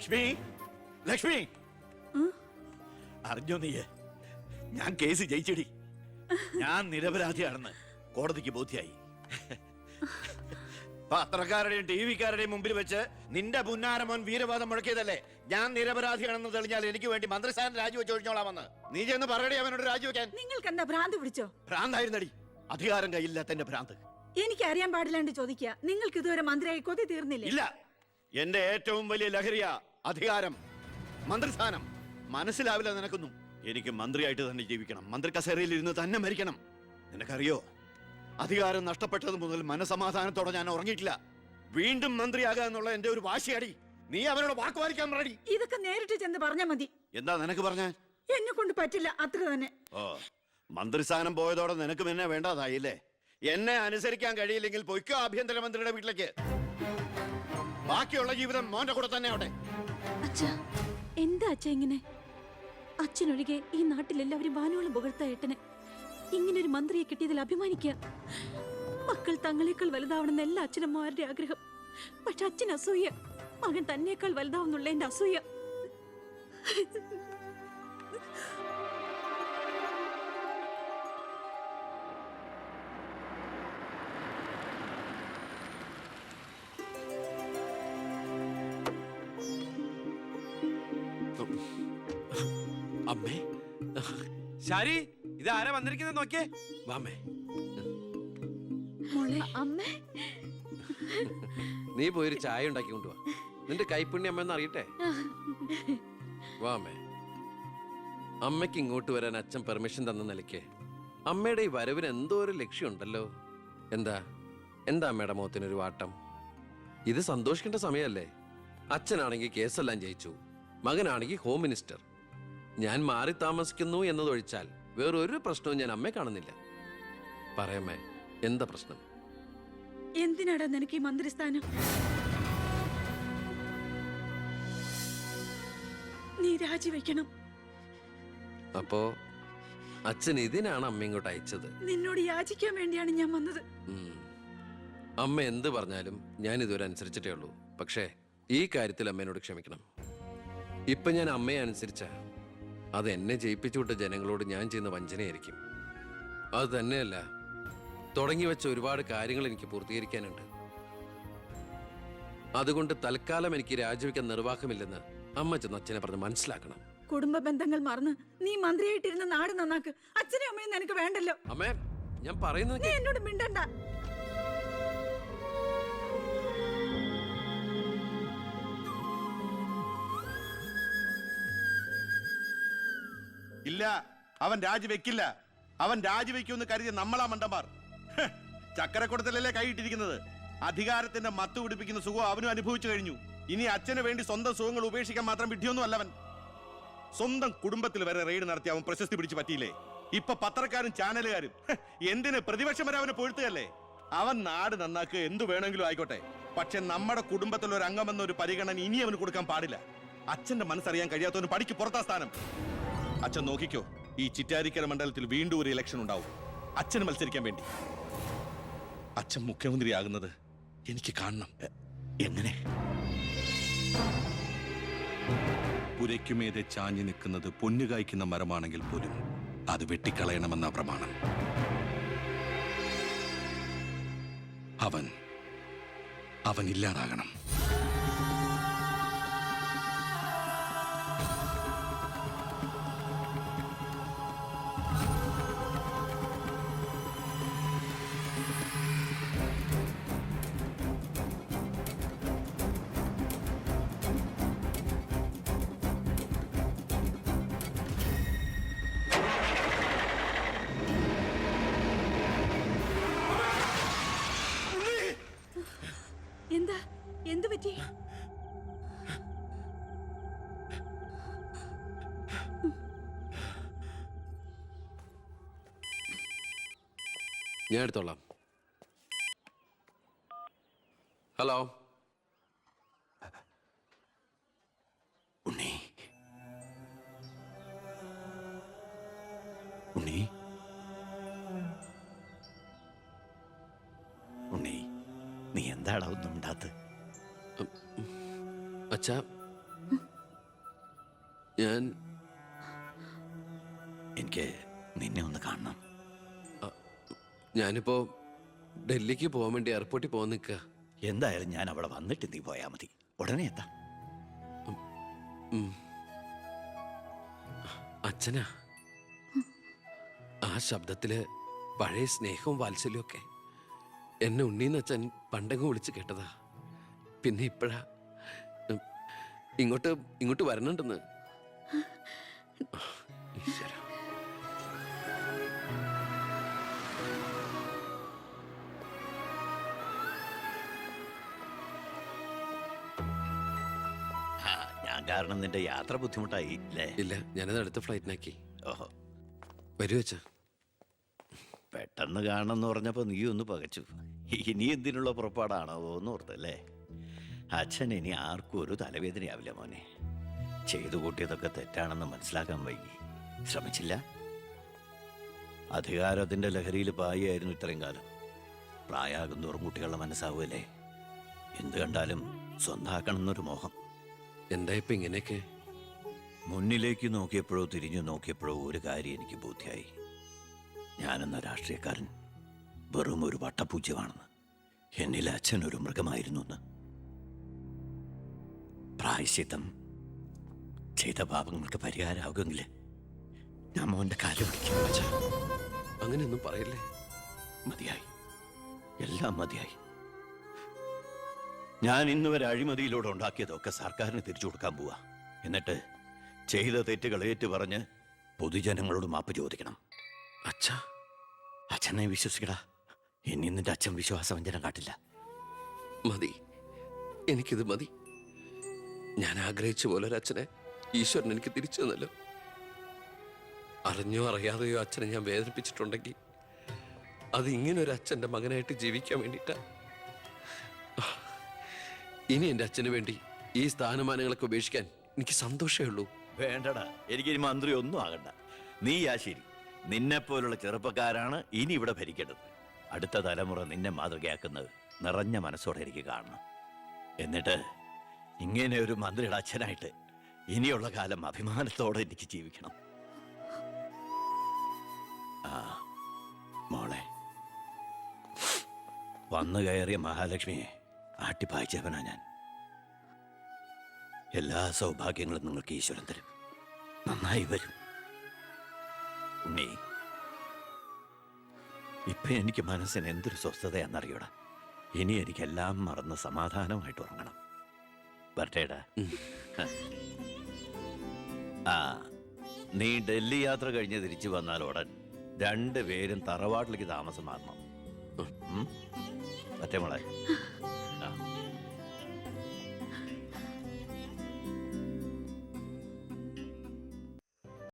ലക്ഷ്മി ലക്ഷ്മി. അറിഞ്ഞോ നീയെ ഞാൻ കേസ് ജയിച്ചടി. ഞാൻ നിരപരാധിയാണെന്ന് കോടതിക്ക് ബോധ്യായി. പത്രക്കാരുടെയും ടി വിക്കാരുടെയും മുമ്പിൽ വെച്ച് നിന്റെ പുന്നാരമോൻ വീരവാദം മുഴക്കിയതല്ലേ? ഞാൻ നിരപരാധിയാണെന്ന് തെളിഞ്ഞാൽ എനിക്ക് വേണ്ടി മന്ത്രിസ്ഥാനം രാജിവെച്ച് ഒഴിഞ്ഞോളാമെന്ന്. നീ ചെന്ന് പറയടി അവനോട് രാജിവെക്കാൻ നിങ്ങൾക്ക് എന്താ ഭ്രാന്ത് പിടിച്ചോ? ഭ്രാന്തായിരുന്നടി. അധികാരം കയ്യില്ലാത്തന്റെ ഭ്രാന്ത്. എനിക്ക് അറിയാൻ പാടില്ലാണ്ട് ചോദിക്കുക. നിങ്ങൾക്ക് ഇതുവരെ മന്ത്രിയായി കൊതി തീർന്നില്ല? ഇല്ല. എന്റെ ഏറ്റവും വലിയ ലഹരിയ അധികാരം മന്ത്രിസ്ഥാനം. മനസ്സിലാവില്ല നിനക്കൊന്നും. എനിക്ക് മന്ത്രിയായിട്ട് തന്നെ ജീവിക്കണം. മന്ത്രി കസേരയിൽ ഇരുന്ന് തന്നെ മരിക്കണം. നിനക്കറിയോ? അധികാരം നഷ്ടപ്പെട്ടത് മുതൽ മനസമാധാനത്തോടെ ഞാൻ ഉറങ്ങിയിട്ടില്ല. വീണ്ടും മന്ത്രിയാകുക എന്നുള്ള എന്റെ ഒരു വാശിയടി. നീ അവനോട് വാക്കുവാരിക്കാൻ പറയടി. ഇതൊക്കെ നേരിട്ട് ചെന്ന് പറഞ്ഞാ മതി. എന്താ നിനക്ക് പറഞ്ഞ? എന്നെ കൊണ്ട് പറ്റില്ല അത്ര തന്നെ. ഓ മന്ത്രിസ്ഥാനം പോയതോടെ നിനക്കും എന്നെ വേണ്ടതായില്ലേ? എന്നെ അനുസരിക്കാൻ കഴിയില്ലെങ്കിൽ പൊയ്ക്കോ ആഭ്യന്തരമന്ത്രിയുടെ വീട്ടിലേക്ക്. ബാക്കിയുള്ള ജീവിതം മോന്റെ കൂടെ തന്നെ അവിടെ എന്താ അച്ഛ ഇങ്ങനെ? അച്ഛനൊഴികെ ഈ നാട്ടിലെല്ലാവരും വാനോളം പുകഴ്ത്ത ഏട്ടന്. ഇങ്ങനെ ഒരു മന്ത്രിയെ കിട്ടിയതിൽ അഭിമാനിക്കുക മക്കൾ തങ്ങളെക്കാൾ വലുതാവണമെന്ന് എല്ലാ അച്ഛനമ്മമാരുടെ ആഗ്രഹം. പക്ഷെ അച്ഛൻ അസൂയ. മകൻ തന്നേക്കാൾ വലുതാവുന്നുള്ള എന്റെ അസൂയ. അമ്മേ. ശാരി ഇത് ആരാ വന്നിരിക്കുന്നത് നോക്കിയേ. വാമേ അമ്മേ. നീ പോയൊരു ചായ ഉണ്ടാക്കി കൊണ്ടുവാ. നിന്റെ കൈപ്പുണ്യ അമ്മ അറിയട്ടെ. വാമേ അമ്മയ്ക്ക് ഇങ്ങോട്ട് വരാൻ അച്ഛൻ പെർമിഷൻ തന്ന നിലയ്ക്ക് അമ്മയുടെ ഈ വരവിന് എന്തോ ഒരു ലക്ഷ്യമുണ്ടല്ലോ. എന്താ? എന്താ അമ്മയുടെ മുഖത്തിനൊരു വാട്ടം? ഇത് സന്തോഷിക്കേണ്ട സമയമല്ലേ? അച്ഛനാണെങ്കിൽ കേസെല്ലാം ജയിച്ചു. മകനാണെങ്കിൽ ഹോം മിനിസ്റ്റർ ഞാൻ മാറി താമസിക്കുന്നു എന്നതൊഴിച്ചാൽ വേറൊരു പ്രശ്നവും ഞാൻ അമ്മയെ കാണുന്നില്ല. പറയമ്മേ എന്താ പ്രശ്നം? എന്തിനാടാ നിനക്ക് ഈ മന്ത്രിസ്ഥാനം? നീ രാജിവെക്കണം. അപ്പോ അച്ഛൻ ഇതിനാണ് അമ്മ ഇങ്ങോട്ട് അയച്ചത്. നിന്നോട് യാചിക്കാൻ വേണ്ടിയാണ് ഞാൻ വന്നത്. അമ്മ എന്ത് പറഞ്ഞാലും ഞാൻ ഇതുവരെ അനുസരിച്ചിട്ടേ ഉള്ളൂ. പക്ഷേ ഈ കാര്യത്തിൽ അമ്മേനോട് ക്ഷമിക്കണം. ഇപ്പൊ ഞാൻ അമ്മയെ അനുസരിച്ച. അത് എന്നെ ജയിപ്പിച്ചു വിട്ട ജനങ്ങളോട് ഞാൻ ചെയ്യുന്ന വഞ്ചനയായിരിക്കും. അത് തന്നെയല്ല തുടങ്ങി വെച്ച ഒരുപാട് കാര്യങ്ങൾ എനിക്ക് പൂർത്തീകരിക്കാനുണ്ട്. അതുകൊണ്ട് തൽക്കാലം എനിക്ക് രാജിവെക്കാൻ നിർവാഹമില്ലെന്ന് അമ്മ ചെന്ന് അച്ഛനെ പറഞ്ഞ് മനസ്സിലാക്കണം. കുടുംബ ബന്ധങ്ങൾ മറന്ന് നീ മന്ത്രിയായിട്ടിരുന്ന നാട് നന്നാക്ക്. അച്ഛനെ അമ്മയും നിനക്ക് വേണ്ടല്ലോ. അമ്മേ ഞാൻ പറയുന്നത് നീ എന്നോട് മിണ്ടണ്ട. ഇല്ല അവൻ രാജിവെക്കില്ല അവൻ രാജിവെക്കുമെന്ന് കരുതിയ നമ്മളാ മണ്ടന്മാർ. ചക്കരക്കുടത്തിലല്ലേ കൈയിട്ടിരിക്കുന്നത് അധികാരത്തിന്റെ മത്ത് പിടിപ്പിക്കുന്ന സുഖം അവനും അനുഭവിച്ചു കഴിഞ്ഞു. ഇനി അച്ഛന് വേണ്ടി സ്വന്തം സുഖങ്ങൾ ഉപേക്ഷിക്കാൻ മാത്രം വിഡ്ഢിയൊന്നും അല്ലവൻ സ്വന്തം കുടുംബത്തിൽ വരെ റെയ്ഡ് നടത്തി അവൻ പ്രശസ്തി പിടിച്ചു പറ്റിയില്ലേ? ഇപ്പൊ പത്രക്കാരും ചാനലുകാരും എന്തിന് പ്രതിപക്ഷം വരെ അവനെ പൊഴുത്തുകയല്ലേ അവൻ നാട് നന്നാക്കുക എന്തു വേണമെങ്കിലും ആയിക്കോട്ടെ. പക്ഷെ നമ്മുടെ കുടുംബത്തിൽ ഒരു അംഗമെന്ന ഒരു പരിഗണന ഇനി അവന് കൊടുക്കാൻ പാടില്ല. അച്ഛന്റെ മനസ്സറിയാൻ കഴിയാത്തവന് പടിക്ക് പുറത്താ സ്ഥാനം. അച്ഛൻ നോക്കിക്കോ ഈ ചിറ്റാരിക്കര മണ്ഡലത്തിൽ വീണ്ടും ഒരു ഇലക്ഷൻ ഉണ്ടാവും. അച്ഛന് മത്സരിക്കാൻ വേണ്ടി. അച്ഛൻ മുഖ്യമന്ത്രിയാകുന്നത് എനിക്ക് കാണണം. എങ്ങനെ? പുരയ്ക്കുമേതെ ചാഞ്ഞു നിൽക്കുന്നത് പൊന്നു കായ്ക്കുന്ന മരമാണെങ്കിൽ പോലും അത് വെട്ടിക്കളയണമെന്ന പ്രമാണം. അവൻ അവൻ ഇല്ലാതാകണം. ഞാൻ എടുത്തോളാം. ഹലോ? ഉണ്ണി. ഉണ്ണി. ഉണ്ണി നീ എന്താടാ ഒന്നും ഉണ്ടാത്ത് അച്ഛാ ഞാൻ എനിക്ക് നിന്നെ ഒന്ന് കാണണം. ഞാനിപ്പോ ഡൽഹിക്ക് പോകാൻ വേണ്ടി എയർപോർട്ടിൽ പോകാൻ നിൽക്കുക എന്തായാലും ഞാൻ അവിടെ വന്നിട്ട് നീ പോയാ മതി. ഉടനെ എത്താം. അച്ഛനാ. ആ ശബ്ദത്തിൽ പഴയ സ്നേഹവും വാത്സല്യവും ഒക്കെ. എന്നെ ഉണ്ണീന്ന് അച്ഛൻ പണ്ടങ്ങ് വിളിച്ച് കേട്ടതാ. പിന്നെ ഇപ്പോഴാ. ഇങ്ങോട്ട് ഇങ്ങോട്ട് വരണുണ്ടെന്ന്. ഈശ്വരാ. കാരണം നിന്റെ യാത്ര ബുദ്ധിമുട്ടായി അല്ലേ ഇല്ല ഞാനത് അടുത്ത ഫ്ലൈറ്റിനാക്കി. ഓഹോ. വരൂ അച്ഛാ. പെട്ടെന്ന് കാണണമെന്ന് പറഞ്ഞപ്പോ നീ ഒന്ന് പകച്ചു. ഇനി എന്തിനുള്ള പുറപ്പാടാണോ എന്ന് ഓർത്തല്ലേ അച്ഛൻ ഇനി ആർക്കും ഒരു തലവേദനയാവില്ല മോനെ. ചെയ്തു കൂട്ടിയതൊക്കെ തെറ്റാണെന്ന് മനസ്സിലാക്കാൻ വൈകി. ശ്രമിച്ചില്ല? അധികാരത്തിന്റെ ലഹരിയിൽ പായിയായിരുന്നു ഇത്രയും കാലം. പ്രായാകുന്നോറും കുട്ടികളുടെ മനസ്സാവുമല്ലേ എന്ത് കണ്ടാലും സ്വന്തമാക്കണം എന്നൊരു മോഹം. എന്താ ഇപ്പൊ ഇങ്ങനെയൊക്കെ? മുന്നിലേക്ക് നോക്കിയപ്പോഴോ തിരിഞ്ഞു നോക്കിയപ്പോഴോ ഒരു കാര്യം എനിക്ക് ബോധ്യായി. ഞാനെന്ന രാഷ്ട്രീയക്കാരൻ വെറും ഒരു വട്ടപൂജ്യമാണെന്ന്. എന്നിൽ അച്ഛൻ ഒരു മൃഗമായിരുന്നു എന്ന് പ്രായശ്ചിത്തം ചെയ്ത പാപങ്ങൾക്ക് പരിഹാരമാകുമെങ്കിൽ ഞാൻ മോന്റെ കാൽ പിടിക്കും അങ്ങനെയൊന്നും പറയല്ലേ? മതിയായി. എല്ലാം മതിയായി. ഞാൻ ഇന്ന് വരെ അഴിമതിയിലൂടെ ഉണ്ടാക്കിയതൊക്കെ സർക്കാരിന് തിരിച്ചു കൊടുക്കാൻ പോവാ. എന്നിട്ട് ചെയ്ത തെറ്റുകൾ ഏറ്റു പറഞ്ഞ് പൊതുജനങ്ങളോട് മാപ്പ് ചോദിക്കണം. അച്ഛ അച്ഛനെ വിശ്വസിക്കടാ. ഇനി നിന്റെ അച്ഛൻ വിശ്വാസവഞ്ചനം കാട്ടില്ല. മതി. എനിക്കിത് മതി. ഞാൻ ആഗ്രഹിച്ച പോലെ ഒരു അച്ഛനെ ഈശ്വരൻ എനിക്ക് തിരിച്ചു തന്നല്ലോ. അറിഞ്ഞോ അറിയാതെയോ അച്ഛനെ ഞാൻ വേദനിപ്പിച്ചിട്ടുണ്ടെങ്കിൽ അത് ഇങ്ങനെ ഒരു അച്ഛന്റെ മകനായിട്ട് ജീവിക്കാൻ വേണ്ടിയിട്ടാ ഇനി എന്റെ അച്ഛന് വേണ്ടി ഈ സ്ഥാനമാനങ്ങളൊക്കെ ഉപേക്ഷിക്കാൻ എനിക്ക് സന്തോഷമേ ഉള്ളൂ. വേണ്ടടാ. എനിക്ക് ഇനി മന്ത്രി ഒന്നും ആകണ്ട. നീ ആ ശരി. നിന്നെ പോലുള്ള ചെറുപ്പക്കാരാണ് ഇനി ഇവിടെ ഭരിക്കേണ്ടത്. അടുത്ത തലമുറ നിന്നെ മാതൃകയാക്കുന്നത് നിറഞ്ഞ മനസ്സോടെ എനിക്ക് കാണണം. എന്നിട്ട് ഇങ്ങനെ ഒരു മന്ത്രിയുടെ അച്ഛനായിട്ട് ഇനിയുള്ള കാലം അഭിമാനത്തോടെ എനിക്ക് ജീവിക്കണം. ആ മോളെ. വന്നു കയറിയ മഹാലക്ഷ്മിയെ ആട്ടിപ്പായിച്ചവനാ ഞാൻ. എല്ലാ സൗഭാഗ്യങ്ങളും നിങ്ങൾക്ക് ഈശ്വരൻ തരും. നന്നായി വരും. ഉണ്ണി ഇപ്പൊ എനിക്ക് മനസ്സിന് എന്തൊരു സ്വസ്ഥതയാണെന്നറിയൂടാ. ഇനി എനിക്കെല്ലാം മറന്ന് സമാധാനമായിട്ട് ഉറങ്ങണം. വരട്ടേടാ. ആ നീ ഡൽഹി യാത്ര കഴിഞ്ഞ് തിരിച്ചു വന്നാൽ ഉടൻ രണ്ടുപേരും തറവാട്ടിലേക്ക് താമസം മാറണം. മറ്റേ മോളെ.